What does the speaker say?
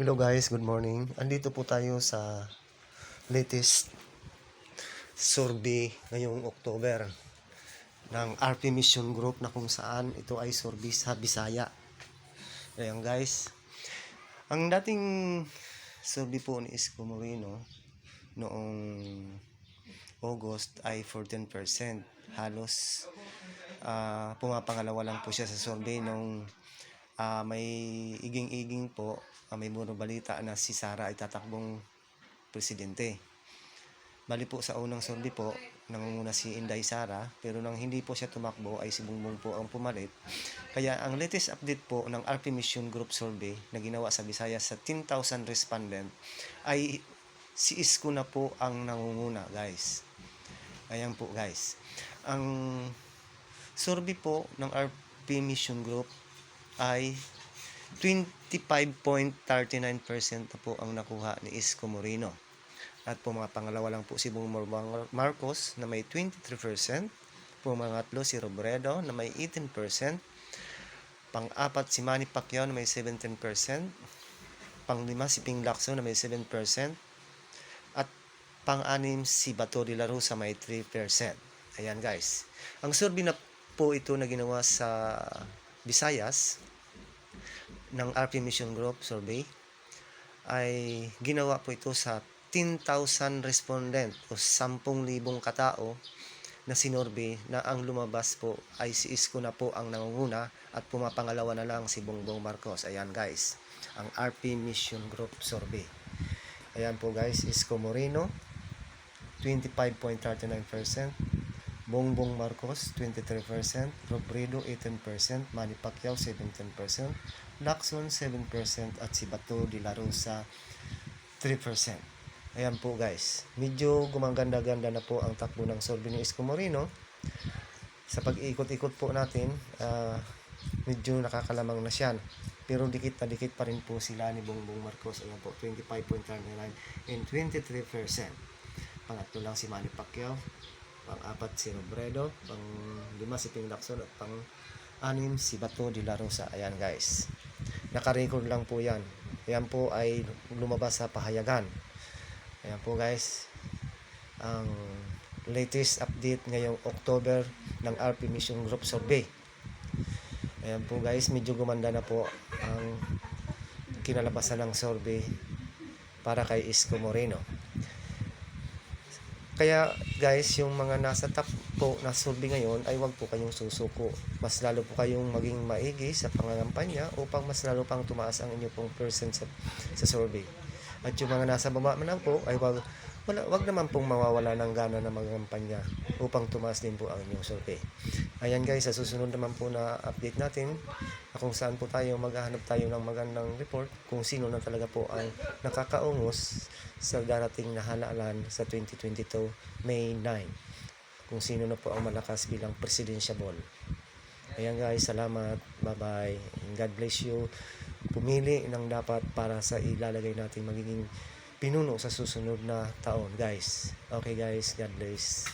Hello guys, good morning. Andito po tayo sa latest survey ngayong October ng RP Mission Group na kung saan ito ay survey sa Bisaya. Ayan guys. Ang dating survey po ni Isko Moreno noong August ay 14%. Halos ah, pumapangalawa lang po siya sa survey nung ah, may iging-iging po, ah, may muro balita na si Sara ay tatakbong presidente. Bali po sa unang survey po, nangunguna si Inday Sara, pero nang hindi po siya tumakbo ay si Bungbong po ang pumalit. Kaya ang latest update po ng RP Mission Group Survey na ginawa sa Visayas sa 10,000 respondent ay si Isko na po ang nangunguna guys. Ayan po guys. Ang survey po ng RP Mission Group ay 25.39% na po ang nakuha ni Isko Moreno. At po mga pangalawa lang po si Mar- Marcos na may 23%. Pumangatlo si Robredo na may 18%. Pang-apat si Manny Pacquiao na may 17%. Pang-lima si Ping Lacson na may 7%. At pang-anim si Bato de la Rosa may 3%. Ayan guys. Ang survey na po ito na ginawa sa Visayas ng RP Mission Group survey ay ginawa po ito sa 10,000 respondent o 10,000 katao na sinorbe na ang lumabas po ay si Isko na po ang nangunguna at pumapangalawa na lang si Bongbong Marcos. Ayan guys, ang RP Mission Group survey. Ayan po guys, Isko Moreno 25.39%, Bongbong Marcos 23%, Robredo 18%, Manny Pacquiao 17%, Lacson 7% at si Bato de la Rosa 3%. Ayan po guys. Medyo gumaganda-ganda na po ang takbo ng Isko Moreno. Sa pag-ikot-ikot po natin, ah, medyo nakakalamang na siya. Pero dikit na dikit pa rin po sila ni Bongbong Marcos. Ayan po, 25.39 and 23%. Pangatlo lang si Manny Pacquiao. Pang-apat si Robredo. Pang-lima si Ping Lacson. At pang-anim si Bato de la Rosa. Ayan guys. Naka-record lang po yan. Ayan po ay lumabas sa pahayagan. Ayan po guys. Ang latest update ngayong October ng RP Mission Group Survey. Ayan po guys, medyo gumanda na po ang kinalabasan ng survey para kay Isko Moreno. Kaya guys, yung mga nasa top po na survey ngayon ay wag po kayong susuko. Mas lalo po kayong maging maigi sa pangangampanya upang mas lalo pang tumaas ang inyong pong percent sa, sa survey. At yung mga nasa baba man po ay wag, wala, wag naman pong mawawala ng gana na magampanya upang tumaas din po ang inyong survey. Ayan guys, sa susunod naman po na update natin na kung saan po tayo maghahanap tayo ng magandang report kung sino na talaga po ang nakakaungos sa darating na halalan sa 2022 May 9 kung sino na po ang malakas bilang presidentiable. Ayan guys, salamat. Bye-bye. God bless you. Pumili ng dapat para sa ilalagay natin magiging pinuno sa susunod na taon, guys. Okay guys, God bless.